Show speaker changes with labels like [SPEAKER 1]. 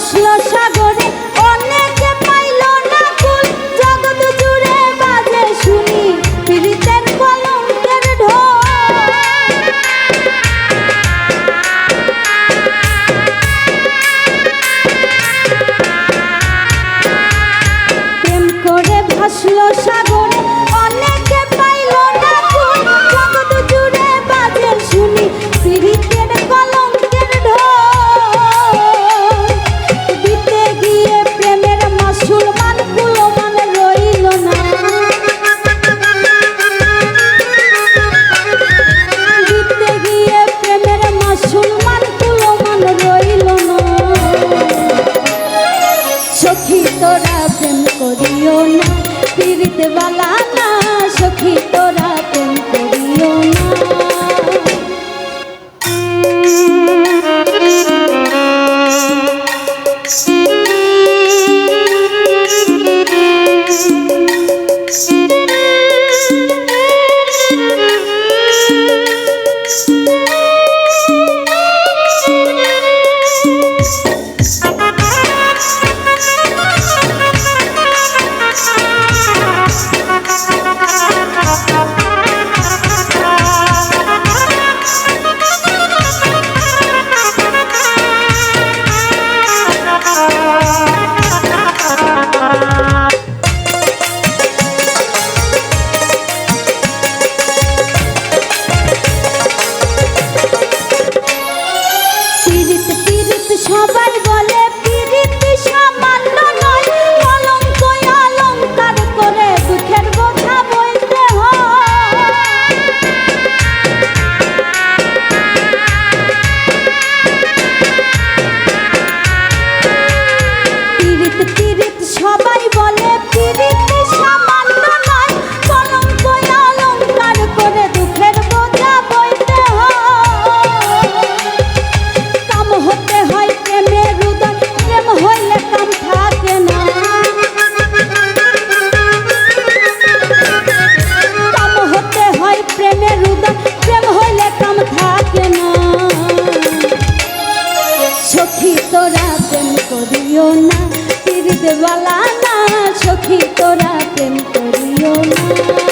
[SPEAKER 1] বসল সব করিও না তীরিত বালা না সখী তোরা প্রেম করিও না।